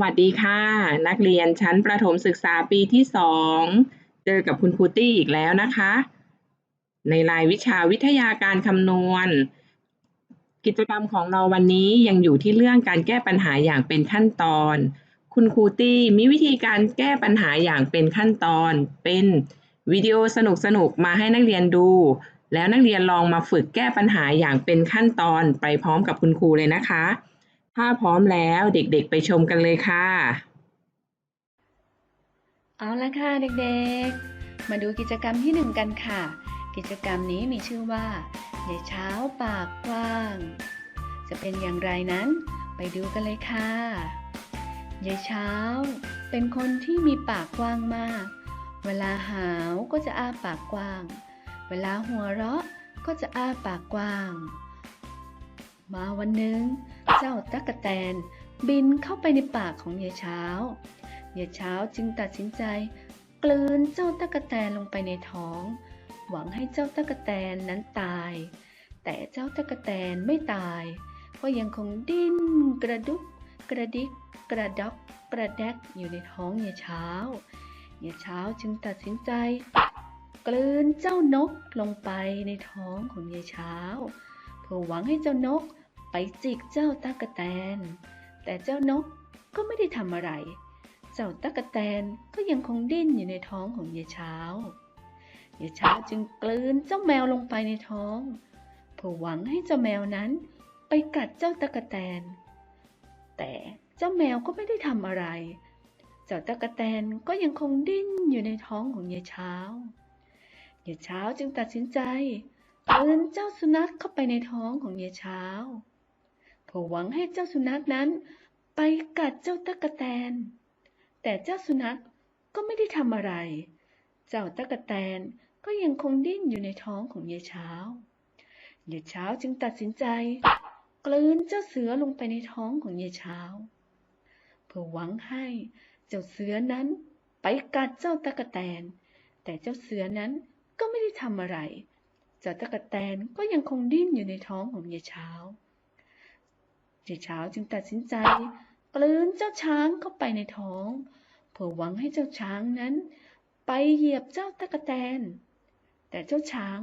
วัสดีค่ะ นักเรียนชั้นประถมศึกษาปีที่สองเจอกับคุณครูตี้อีกแล้วนะคะ ในรายวิชาวิทยาการคำนวณ กิจกรรมของเราวันนี้ยังอยู่ที่เรื่องการแก้ปัญหาอย่างเป็นขั้นตอน คุณครูตี้มีวิธีการแก้ปัญหาอย่างเป็นขั้นตอน เป็นวิดีโอสนุกๆมาให้นักเรียนดู แล้วนักเรียนลองมาฝึกแก้ปัญหาอย่างเป็นขั้นตอนไปพร้อมกับคุณครูเลยนะคะ ถ้าพร้อมแล้วเด็กๆไปชมกันเลยค่ะ เอาละค่ะเด็กๆ มาดูกิจกรรมที่หนึ่งกันค่ะ กิจกรรมนี้มีชื่อว่ายายเช้าปากกว้าง จะเป็นอย่างไรนั้นไปดูกันเลยค่ะยายเช้า เป็นคนที่มีปากกว้างมาก เวลาหาวก็จะอ้าปากกว้าง เวลาหัวเราะก็จะอ้าปากกว้าง มาวันหนึ่งเจ้าตั๊กแตนบินเข้าไปในปากของยายเช้ายายเช้าจึงตัดสินใจ กลืนเจ้าตั๊กแตนลงไปในท้อง หวังให้เจ้าตั๊กแตนนั้นตาย แต่เจ้าตั๊กแตนไม่ตาย ก็ยังคงดิ้นกระดุกกระดิกกระดอกกระแดกอยู่ในท้องยายเช้ายายเช้าจึงตัดสินใจ กลืนเจ้านกลงไปในท้องของยายเช้าเพื่อหวังให้เจ้านก ไปจิกเจ้าตั๊กแตน แต่เจ้านกก็ไม่ได้ทำอะไร เจ้าตั๊กแตนก็ยังคงดิ้นอยู่ในท้องของยายเช้ายายเช้าจึงกลืนเจ้าแมวลงไปในท้องเพื่อหวังให้เจ้าแมวนั้นไปกัดเจ้าตั๊กแตน แต่เจ้าแมวก็ไม่ได้ทำอะไร เจ้าตั๊กแตนก็ยังคงดิ้นอยู่ในท้องของยายเช้ายายเช้าจึงตัดสินใจกลืนเจ้าสุนัขเข้าไปในท้องของยายเช้า เพื่อหวังให้เจ้าสุนัขนั้น ไปกัดเจ้าตั๊กแตน แต่เจ้าสุนัขก็ไม่ได้ทำอะไร เจ้าตั๊กแตนก็ยังคงดิ้นอยู่ในท้องของยายเช้ายายเช้าจึงตัดสินใจ กลืนเจ้าเสือลงไปในท้องของยายเช้า เพื่อหวังให้เจ้าเสือนั้นไปกัดเจ้าตั๊กแตน แต่เจ้าเสือนั้นก็ไม่ได้ทำอะไร เจ้าตั๊กแตนก็ยังคงดิ้นอยู่ในท้องของยายเช้า ยายเช้าจึงตัดสินใจกลืนเจ้าช้างเข้าไปในท้องเพื่อหวังให้เจ้าช้างนั้น ไปเหยียบเจ้าตั๊กแตน แต่เจ้าช้าง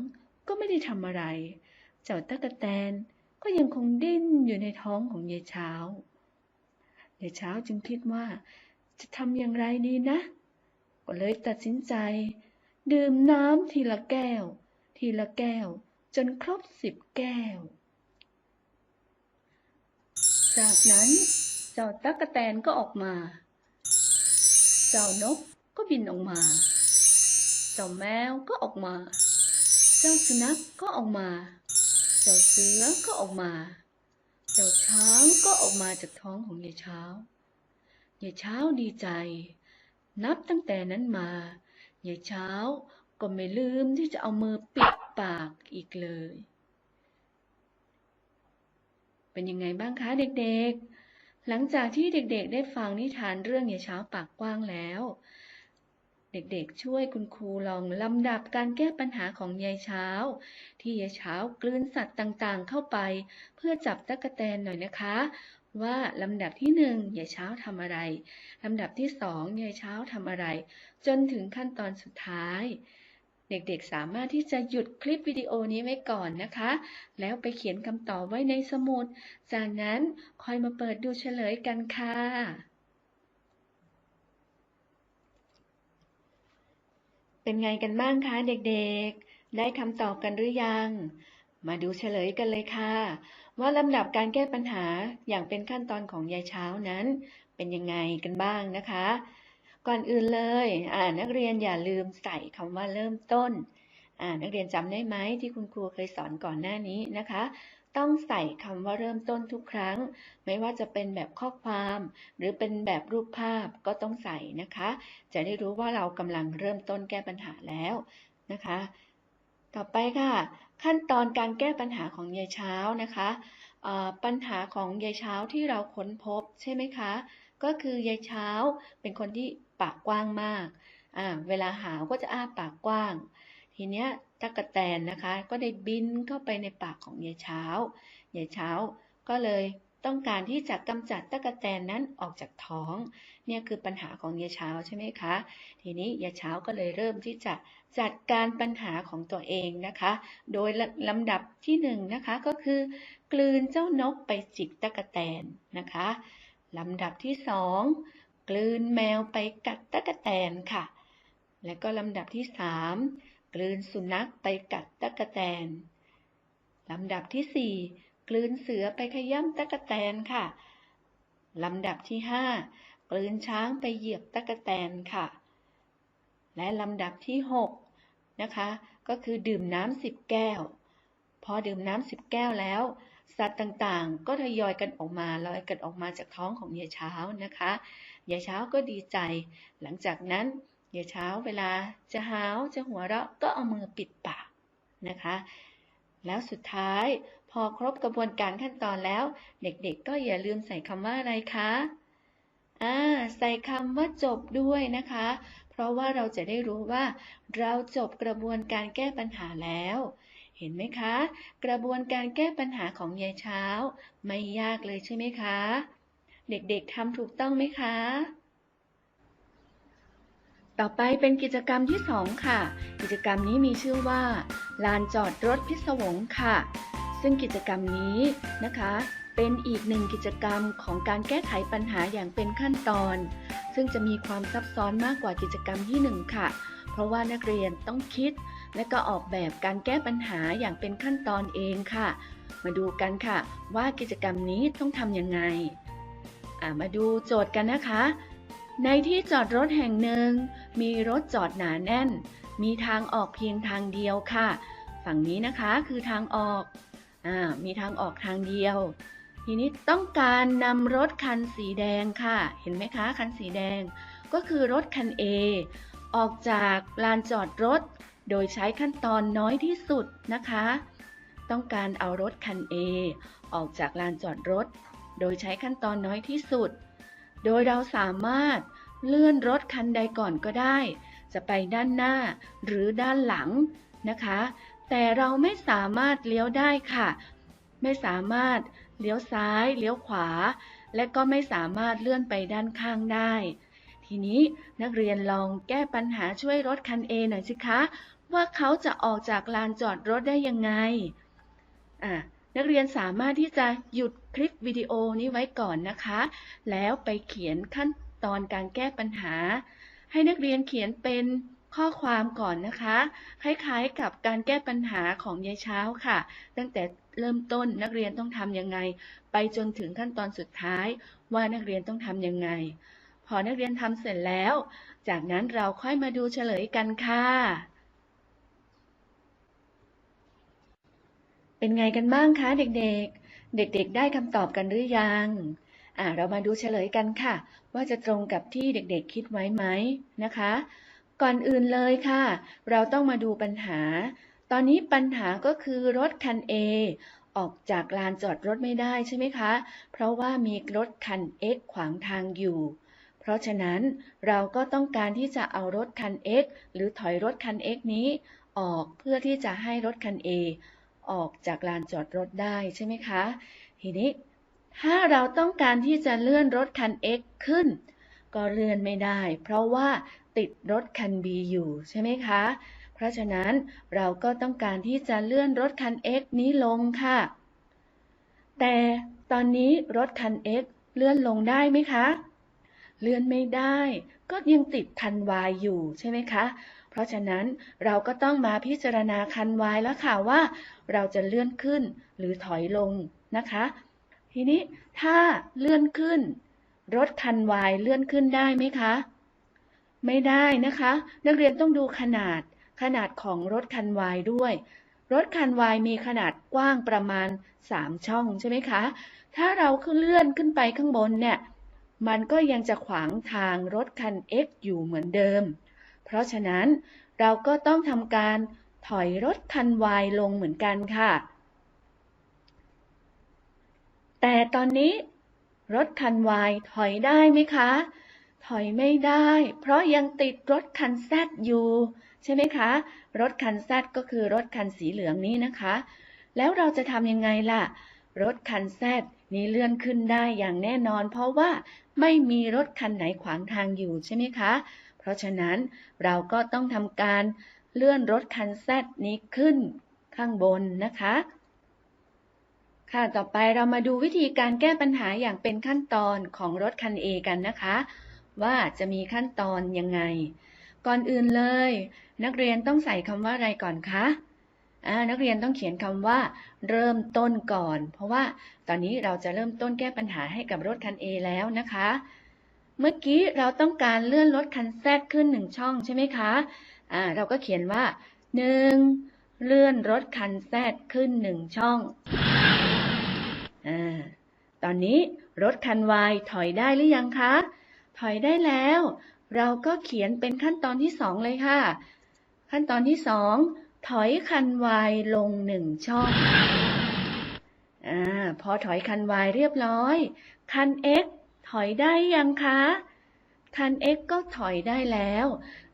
ก็ไม่ได้ทำอะไร เจ้าตั๊กแตนก็ยังคงดิ้นอยู่ในท้องของยายเช้ายายเช้าจึงคิดว่า จะทำอย่างไรดีนะ ก็เลยตัดสินใจ ดื่มน้ำทีละแก้ว ทีละแก้ว จนครบสิบแก้ว จากนั้นเจ้าตั๊กแตนก็ออกมา เจ้านกก็บินออกมา เจ้าแมวก็ออกมา เจ้าสุนัขก็ออกมา เจ้าเสือก็ออกมา เจ้าช้างก็ออกมาจากท้องของยายเช้ายายเช้าดีใจ นับตั้งแต่นั้นมายายเช้าก็ไม่ลืมที่จะเอามือปิดปากอีกเลย เป็นยังไงบ้างคะเด็กๆ หลังจากที่เด็กๆ ได้ฟังนิทานเรื่องยายเช้าปากกว้างแล้ว เด็กๆ ช่วยคุณครูลองลำดับการแก้ปัญหาของยายเช้า ที่ยายเช้ากลืนสัตว์ต่างๆ เข้าไป เพื่อจับตั๊กแตนหน่อยนะคะ ว่าลำดับที่หนึ่งยายเช้าทำอะไรลำดับที่สองยายเช้าทำอะไร จนถึงขั้นตอนสุดท้าย เด็กๆสามารถที่จะหยุดคลิปวิดีโอนี้ไว้ก่อนนะคะ แล้วไปเขียนคำตอบไว้ในสมุด จากนั้นคอยมาเปิดดูเฉลยกันค่ะ เป็นไงกันบ้างคะเด็กๆ ได้คำตอบกันหรือยัง มาดูเฉลยกันเลยค่ะ ว่าลำดับการแก้ปัญหาอย่างเป็นขั้นตอนของยายเช้านั้น เป็นยังไงกันบ้างนะคะ ก่อนอื่นเลยอ่านักเรียนอย่าลืมใส่คำว่าเริ่มต้นอ่านักเรียนจำได้ไหมที่คุณครูเคยสอนก่อนหน้านี้นะคะ ต้องใส่คำว่าเริ่มต้นทุกครั้ง ไม่ว่าจะเป็นแบบข้อความ หรือเป็นแบบรูปภาพก็ต้องใส่นะคะ จะได้รู้ว่าเรากำลังเริ่มต้นแก้ปัญหาแล้วนะคะ ต่อไปค่ะ ขั้นตอนการแก้ปัญหาของยายเช้านะคะปัญหาของยายเช้าที่เราค้นพบใช่ไหมคะ ก็คือยายเช้าเป็นคนที่ปากกว้างมาก อ่า เวลาหาวก็จะอ้าปากกว้าง ทีเนี้ยตั๊กแตนนะคะ ก็ได้บินเข้าไปในปากของยายเช้า ยายเช้าก็เลยต้องการที่จะกำจัดตะกแตนนั้นออกจากท้อง เนี่ยคือปัญหาของยายเช้าใช่ไหมคะ ทีนี้ยายเช้าก็เลยเริ่มที่จะจัดการปัญหาของตัวเองนะคะ โดยลำดับที่หนึ่งนะคะก็คือกลืนเจ้านกไปจิกตะกแตนนะคะ ลำดับที่สองกลืนแมวไปกัดตะกะแตนค่ะ และก็ลำดับที่สามกลืนสุนัขไปกัดตะกะแตนลำดับที่สี่กลืนเสือไปขย้ำตะกะแตนค่ะ ลำดับที่ห้ากลืนช้างไปเหยียบตะกะแตนค่ะ และลำดับที่หกนะคะ ก็คือดื่มน้ำสิบแก้ว พอดื่มน้ำสิบแก้วแล้ว สัตว์ต่างๆ ก็ทยอยกันออกมาลอยกันออกมาจากท้องของยายเช้านะคะยายเช้าก็ดีใจ หลังจากนั้นยายเช้าเวลาจะหาวจะหัวเราะก็เอามือปิดปากนะคะ แล้วสุดท้ายพอครบกระบวนการขั้นตอนแล้ว เด็กๆ ก็อย่าลืมใส่คำว่าอะไรคะอ่าใส่คำว่าจบด้วยนะคะ เพราะว่าเราจะได้รู้ว่าเราจบกระบวนการแก้ปัญหาแล้ว เห็นไหมคะ กระบวนการแก้ปัญหาของยายเช้า ไม่ยากเลยใช่ไหมคะ เด็กๆทำถูกต้องไหมคะ ต่อไปเป็นกิจกรรมที่ 2 ค่ะ กิจกรรมนี้มีชื่อว่า ลานจอดรถพิศวงค่ะ ซึ่งกิจกรรมนี้นะคะเป็นอีกหนึ่งกิจกรรมของการแก้ไขปัญหาอย่างเป็นขั้นตอน ซึ่งจะมีความซับซ้อนมากกว่ากิจกรรมที่ 1 ค่ะ เพราะว่านักเรียนต้องคิด และก็ออกแบบการแก้ปัญหาอย่างเป็นขั้นตอนเองค่ะ มาดูกันค่ะ ว่ากิจกรรมนี้ต้องทำยังไง มาดูโจทย์กันนะคะ ในที่จอดรถแห่งหนึ่ง มีรถจอดหนาแน่น มีทางออกเพียงทางเดียวค่ะ ฝั่งนี้นะคะคือทางออกอมีทางออกทางเดียว ทีนี้ต้องการนำรถคันสีแดงค่ะ เห็นไหมคะ คันสีแดงก็คือรถคัน A ออกจากลานจอดรถ โดยใช้ขั้นตอนน้อยที่สุดนะคะ ต้องการเอารถคัน A ออกจากลานจอดรถ โดยใช้ขั้นตอนน้อยที่สุด โดยเราสามารถเลื่อนรถคันใดก่อนก็ได้ จะไปด้านหน้าหรือด้านหลังนะคะ แต่เราไม่สามารถเลี้ยวได้ค่ะ ไม่สามารถเลี้ยวซ้าย เลี้ยวขวา และก็ไม่สามารถเลื่อนไปด้านข้างได้ ทีนี้นักเรียนลองแก้ปัญหาช่วยรถคัน A หน่อยสิคะ ว่าเขาจะออกจากลานจอดรถได้ยังไงอะนักเรียนสามารถที่จะหยุดคลิปวิดีโอนี้ไว้ก่อนนะคะ แล้วไปเขียนขั้นตอนการแก้ปัญหา ให้นักเรียนเขียนเป็นข้อความก่อนนะคะ คล้ายๆกับการแก้ปัญหาของยายเช้าค่ะ ตั้งแต่เริ่มต้นนักเรียนต้องทำยังไง ไปจนถึงขั้นตอนสุดท้ายว่านักเรียนต้องทำยังไง พอนักเรียนทำเสร็จแล้ว จากนั้นเราค่อยมาดูเฉลยกันค่ะ เป็นไงกันบ้างคะเด็กๆ เด็กๆ ได้คำตอบกันหรือยังอ่าเรามาดูเฉลยกันค่ะ ว่าจะตรงกับที่เด็กๆ คิดไว้ไหมนะคะ ก่อนอื่นเลยค่ะ เราต้องมาดูปัญหา ตอนนี้ปัญหาก็คือรถคัน A ออกจากลานจอดรถไม่ได้ใช่ไหมคะ เพราะว่ามีรถคัน X ขวางทางอยู่ ราะฉะนั้นเราก็ต้องการที่จะเอารถคัน X หรือถอยรถคัน X นี้ออกเพื่อที่จะให้รถคัน A ออกจากลานจอดรถได้ใช่ไหมคะ ทีนี้ ถ้าเราต้องการที่จะเลื่อนรถคัน X ขึ้น ก็เลื่อนไม่ได้ เพราะว่าติดรถคัน B อยู่ใช่ไหมคะ เพราะฉะนั้นเราก็ต้องการที่จะเลื่อนรถคัน X นี้ลงค่ะ แต่ตอนนี้รถคัน X เลื่อนลงได้ไหมคะ เลื่อนไม่ได้ ก็ยังติดคัน Y อยู่ใช่ไหมคะ เพราะฉะนั้นเราก็ต้องมาพิจารณาคัน Y แล้วค่ะว่า เราจะเลื่อนขึ้นหรือถอยลงนะคะ ทีนี้ถ้าเลื่อนขึ้น รถคัน Y เลื่อนขึ้นได้ไหมคะ ไม่ได้นะคะ นักเรียนต้องดูขนาดขนาดของรถคัน Y ด้วย รถคัน Y มีขนาดกว้างประมาณ 3 ช่องใช่ไหมคะ ถ้าเราขึ้นเลื่อนขึ้นไปข้างบนเนี่ย มันก็ยังจะขวางทางรถคัน X อยู่เหมือนเดิม เพราะฉะนั้นเราก็ต้องทำการถอยรถคัน Y ลงเหมือนกันค่ะ แต่ตอนนี้รถคัน Y ถอยได้ไหมคะ ถอยไม่ได้ เพราะยังติดรถคัน Z อยู่ใช่ไหมคะ รถคัน Z ก็คือรถคันสีเหลืองนี้นะคะ แล้วเราจะทำยังไงล่ะ รถคัน Z นี้เลื่อนขึ้นได้อย่างแน่นอน เพราะว่า ไม่มีรถคันไหนขวางทางอยู่ใช่ไหมคะ เพราะฉะนั้นเราก็ต้องทำการเลื่อนรถคัน Z นี้ขึ้นข้างบนนะคะ ค่ะ ต่อไปเรามาดูวิธีการแก้ปัญหาอย่างเป็นขั้นตอนของรถคัน A กันนะคะ ว่าจะมีขั้นตอนยังไง ก่อนอื่นเลย นักเรียนต้องใส่คำว่าอะไรก่อนคะ นักเรียนต้องเขียนคำว่าเริ่มต้นก่อน เพราะว่าตอนนี้เราจะเริ่มต้นแก้ปัญหาให้กับรถคัน A แล้วนะคะ เมื่อกี้เราต้องการเลื่อนรถคัน Z ขึ้นหนึ่งช่องใช่ไหมคะเราก็เขียนว่า 1. เลื่อนรถคัน Z ขึ้นหนึ่งช่องอตอนนี้รถคัน Y ถอยได้หรือยังคะ ถอยได้แล้ว เราก็เขียนเป็นขั้นตอนที่สองเลยค่ะ ขั้นตอนที่สอง ถอยคัน Y ลงหนึ่งช่องอาพอถอยคัน Y เรียบร้อย คัน X ถอยได้ยังคะ คัน X ก็ถอยได้แล้ว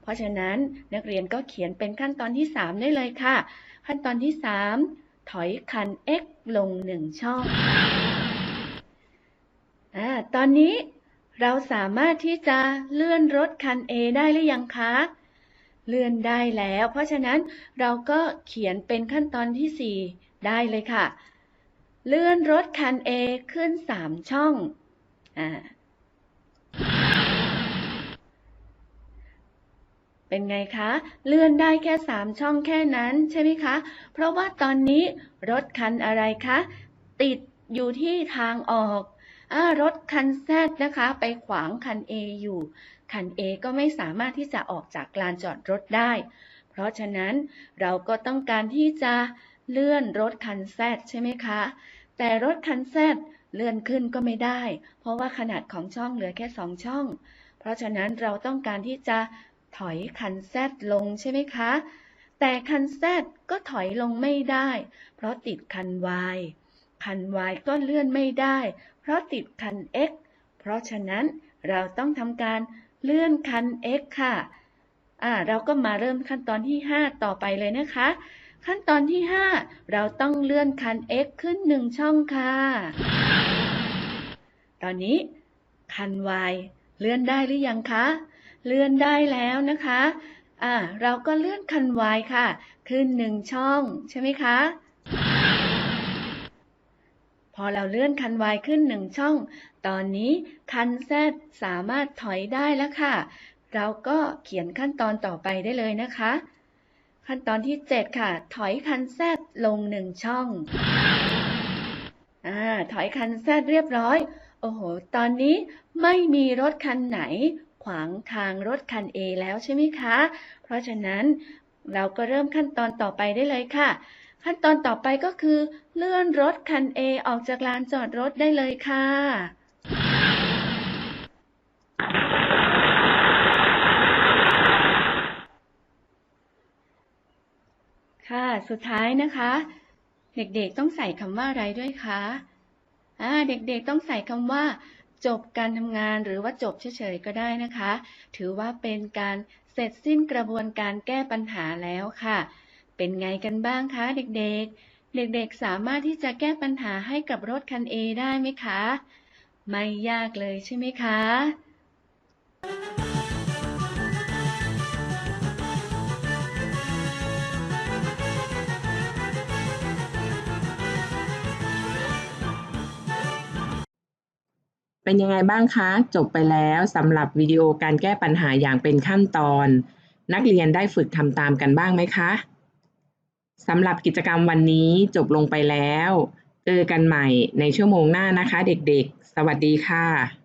เพราะฉะนั้นนักเรียนก็เขียนเป็นขั้นตอนที่ 3 ได้เลยค่ะ ขั้นตอนที่ 3 ถอยคัน X ลงหนึ่งช่องอาตอนนี้เราสามารถที่จะเลื่อนรถคัน A ได้หรือยังคะ เลื่อนได้แล้ว เพราะฉะนั้นเราก็เขียนเป็นขั้นตอนที่ 4 ได้เลยค่ะ เลื่อนรถคัน A ขึ้น 3 ช่องอเป็นไงคะ เลื่อนได้แค่ 3 ช่องแค่นั้นใช่ไหมคะ เพราะว่าตอนนี้รถคันอะไรคะ ติดอยู่ที่ทางออกอรถคัน Z นะคะ ไปขวางคัน A อยู่ คัน A ก็ไม่สามารถที่จะออกจากลานจอดรถได้ เพราะฉะนั้นเราก็ต้องการที่จะเลื่อนรถคัน Z ใช่ไหมคะ แต่รถคัน Z เลื่อนขึ้นก็ไม่ได้ เพราะว่าขนาดของช่องเหลือแค่ 2 ช่อง เพราะฉะนั้นเราต้องการที่จะถอยคัน Z ลงใช่ไหมคะ แต่คัน Z ก็ถอยลงไม่ได้ เพราะติดคัน Y คัน Y ก็เลื่อนไม่ได้ เพราะติดคัน X เพราะฉะนั้นเราต้องทำการ เลื่อนคัน X ค่ะอ่าเราก็มาเริ่มขั้นตอนที่ 5 ต่อไปเลยนะคะ ขั้นตอนที่ 5 เราต้องเลื่อนคัน X ขึ้น 1 ช่องค่ะ ตอนนี้คัน Y เลื่อนได้หรือยังคะ เลื่อนได้แล้วนะคะอ่าเราก็เลื่อนคัน Y ค่ะ ขึ้น 1 ช่องใช่ไหมคะ พอเราเลื่อนคัน Y ขึ้น 1 ช่อง ตอนนี้คัน Z สามารถถอยได้แล้วค่ะ เราก็เขียนขั้นตอนต่อไปได้เลยนะคะ ขั้นตอนที่ 7 ค่ะ ถอยคัน Z ลง 1 ช่องอ่าถอยคัน Z เรียบร้อย โอ้โห ตอนนี้ไม่มีรถคันไหน ขวางทางรถคัน A แล้วใช่ไหมคะ เพราะฉะนั้นเราก็เริ่มขั้นตอนต่อไปได้เลยค่ะ ขั้นตอนต่อไปก็คือ เลื่อนรถคัน A ออกจากลานจอดรถได้เลยค่ะ ค่ะสุดท้ายนะคะ เด็กๆต้องใส่คำว่าอะไรด้วยคะอ่าเด็กๆต้องใส่คำว่า จบการทำงานหรือว่าจบเฉยๆก็ได้นะคะ ถือว่าเป็นการเสร็จสิ้นกระบวนการแก้ปัญหาแล้วค่ะ เป็นไงกันบ้างคะเด็กๆ เด็กๆ สามารถที่จะแก้ปัญหาให้กับรถคัน A ได้ไหมคะ ไม่ยากเลยใช่ไหมคะ เป็นยังไงบ้างคะ จบไปแล้วสำหรับวิดีโอการแก้ปัญหาอย่างเป็นขั้นตอน นักเรียนได้ฝึกทำตามกันบ้างไหมคะ สำหรับกิจกรรมวันนี้จบลงไปแล้ว เจอกันใหม่ในชั่วโมงหน้านะคะเด็กๆ สวัสดีค่ะ